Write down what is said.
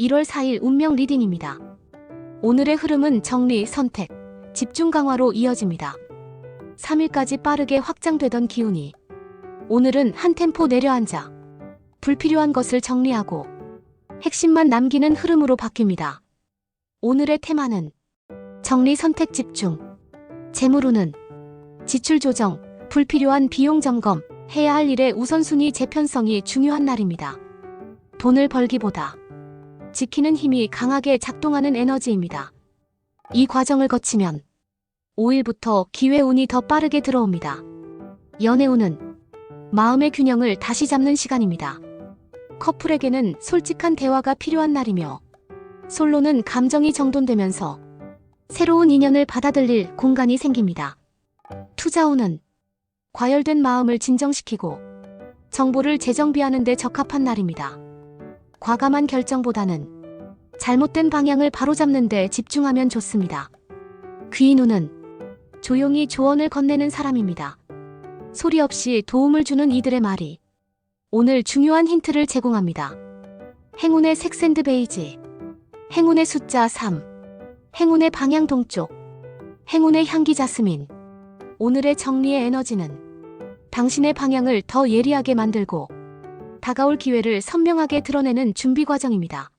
1월 4일 운명 리딩입니다. 오늘의 흐름은 정리, 선택, 집중 강화로 이어집니다. 3일까지 빠르게 확장되던 기운이 오늘은 한 템포 내려앉아 불필요한 것을 정리하고 핵심만 남기는 흐름으로 바뀝니다. 오늘의 테마는 정리, 선택, 집중. 재물운은 지출 조정, 불필요한 비용 점검, 해야 할 일의 우선순위 재편성이 중요한 날입니다. 돈을 벌기보다 지키는 힘이 강하게 작동하는 에너지입니다. 이 과정을 거치면 5일부터 기회운이 더 빠르게 들어옵니다. 연애운은 마음의 균형을 다시 잡는 시간입니다. 커플에게는 솔직한 대화가 필요한 날이며 솔로는 감정이 정돈되면서 새로운 인연을 받아들일 공간이 생깁니다. 투자운은 과열된 마음을 진정시키고 정보를 재정비하는 데 적합한 날입니다. 과감한 결정보다는 잘못된 방향을 바로잡는 데 집중하면 좋습니다. 귀인운은 조용히 조언을 건네는 사람입니다. 소리 없이 도움을 주는 이들의 말이 오늘 중요한 힌트를 제공합니다. 행운의 색 샌드 베이지, 행운의 숫자 3, 행운의 방향 동쪽, 행운의 향기 자스민. 오늘의 정리의 에너지는 당신의 방향을 더 예리하게 만들고 다가올 기회를 선명하게 드러내는 준비 과정입니다.